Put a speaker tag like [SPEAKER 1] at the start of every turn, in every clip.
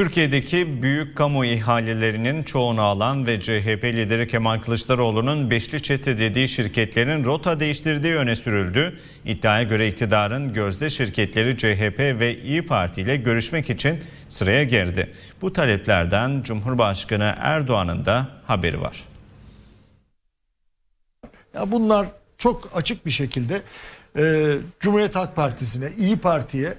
[SPEAKER 1] Türkiye'deki büyük kamu ihalelerinin çoğunu alan ve CHP lideri Kemal Kılıçdaroğlu'nun beşli çete dediği şirketlerin rota değiştirdiği öne sürüldü. İddiaya göre iktidarın gözde şirketleri CHP ve İyi Parti ile görüşmek için sıraya girdi. Bu taleplerden Cumhurbaşkanı Erdoğan'ın da haberi var.
[SPEAKER 2] Ya bunlar çok açık bir şekilde e, Cumhuriyet Halk Partisi'ne, İyi Parti'ye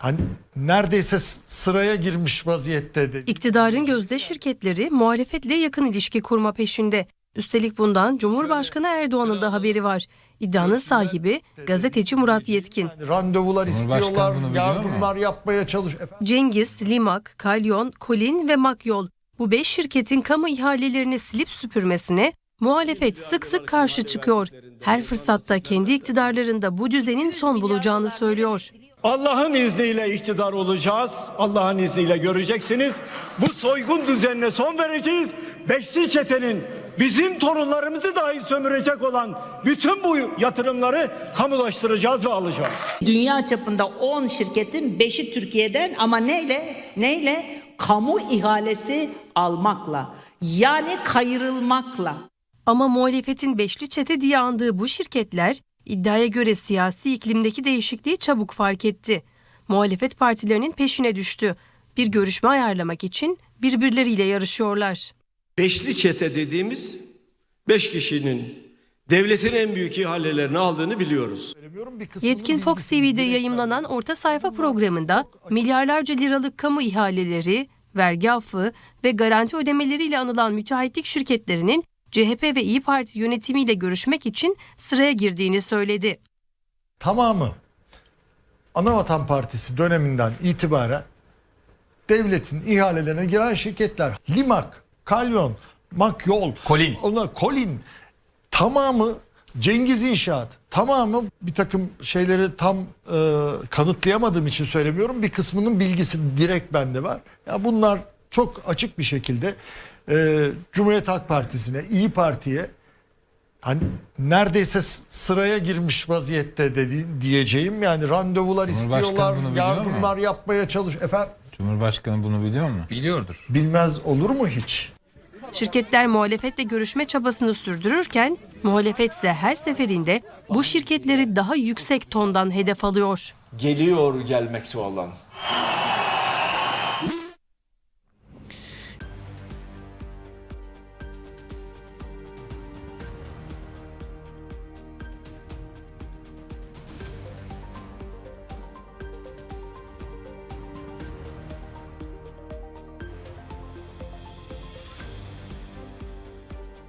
[SPEAKER 2] hani neredeyse sıraya girmiş vaziyette de.
[SPEAKER 3] İktidarın gözde şirketleri muhalefetle yakın ilişki kurma peşinde. Üstelik bundan Cumhurbaşkanı Erdoğan'ın da haberi var. İddianın sahibi gazeteci Murat Yetkin.
[SPEAKER 2] Yani randevular istiyorlar, yardımlar yapmaya çalış. Efendim,
[SPEAKER 3] Cengiz, Limak, Kalyon, Kolin ve Makyol bu beş şirketin kamu ihalelerini silip süpürmesine muhalefet sık sık karşı çıkıyor. Her fırsatta kendi iktidarlarında bu düzenin son bulacağını söylüyor.
[SPEAKER 4] Allah'ın izniyle iktidar olacağız. Allah'ın izniyle göreceksiniz. Bu soygun düzenine son vereceğiz. Beşli çetenin bizim torunlarımızı dahi sömürecek olan bütün bu yatırımları kamulaştıracağız ve alacağız.
[SPEAKER 5] Dünya çapında 10 şirketin 5'i Türkiye'den ama neyle? Neyle? Kamu ihalesi almakla. Yani kayırılmakla.
[SPEAKER 3] Ama muhalefetin beşli çete diye andığı bu şirketler iddiaya göre siyasi iklimdeki değişikliği çabuk fark etti. Muhalefet partilerinin peşine düştü. Bir görüşme ayarlamak için birbirleriyle yarışıyorlar.
[SPEAKER 6] Beşli çete dediğimiz beş kişinin devletin en büyük ihalelerini aldığını biliyoruz.
[SPEAKER 3] Yetkin Fox TV'de yayımlanan orta sayfa programında milyarlarca liralık kamu ihaleleri, vergi affı ve garanti ödemeleriyle anılan müteahhitlik şirketlerinin CHP ve İyi Parti yönetimiyle görüşmek için sıraya girdiğini söyledi.
[SPEAKER 2] tamamı Anavatan Partisi döneminden itibaren devletin ihalelerine giren şirketler Limak, Kalyon, Makyol,
[SPEAKER 7] Kolin.
[SPEAKER 2] Ona Kolin tamamı Cengiz İnşaat tamamı bir takım şeyleri tam e, kanıtlayamadığım için söylemiyorum. Bir kısmının bilgisi direkt bende var. Ya bunlar çok açık bir şekilde e, Cumhuriyet Halk Partisi'ne, İyi Parti'ye hani neredeyse sıraya girmiş vaziyette dedi, diyeceğim. Yani randevular istiyorlar,
[SPEAKER 7] bunu biliyor mu?
[SPEAKER 2] yardımlar yapmaya çalış. Efendim
[SPEAKER 7] Cumhurbaşkanı bunu biliyor mu? Biliyordur.
[SPEAKER 2] bilmez olur mu hiç?
[SPEAKER 3] Şirketler muhalefetle görüşme çabasını sürdürürken muhalefet ise her seferinde bu şirketleri daha yüksek tondan hedef alıyor.
[SPEAKER 8] geliyor gelmekte olan